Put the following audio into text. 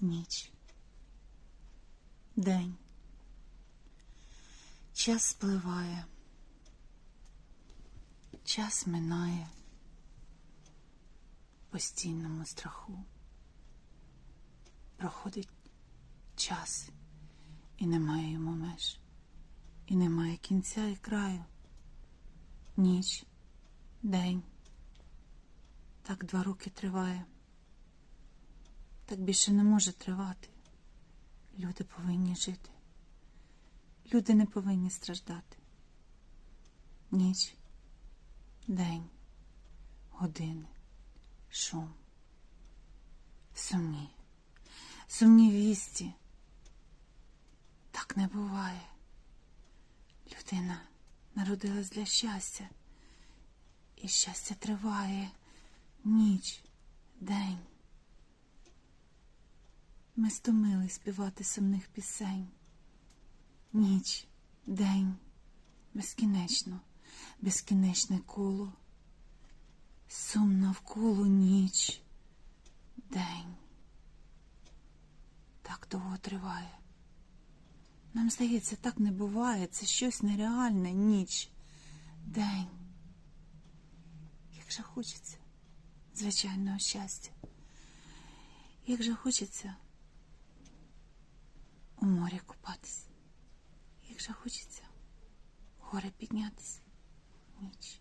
ніч, день. Час спливає, час минає постійному страху. Проходить час, і немає йому меж, і немає кінця і краю. Ніч, день. Так два роки триває. Так більше не може тривати. Люди повинні жити. Люди не повинні страждати. Ніч, день, години, шум. Сумні, сумні вісті. Так не буває. Людина народилась для щастя, і щастя триває ніч, день. Ми стомили співати сумних пісень. Ніч, день, безкінечно, безкінечне коло. Сум навколо ніч, день. Так довго триває. Нам здається, так не буває. Це щось нереальне, ніч, день. Як же хочеться звичайного щастя. Як же хочеться як же хочеться горе піднятися, ніч.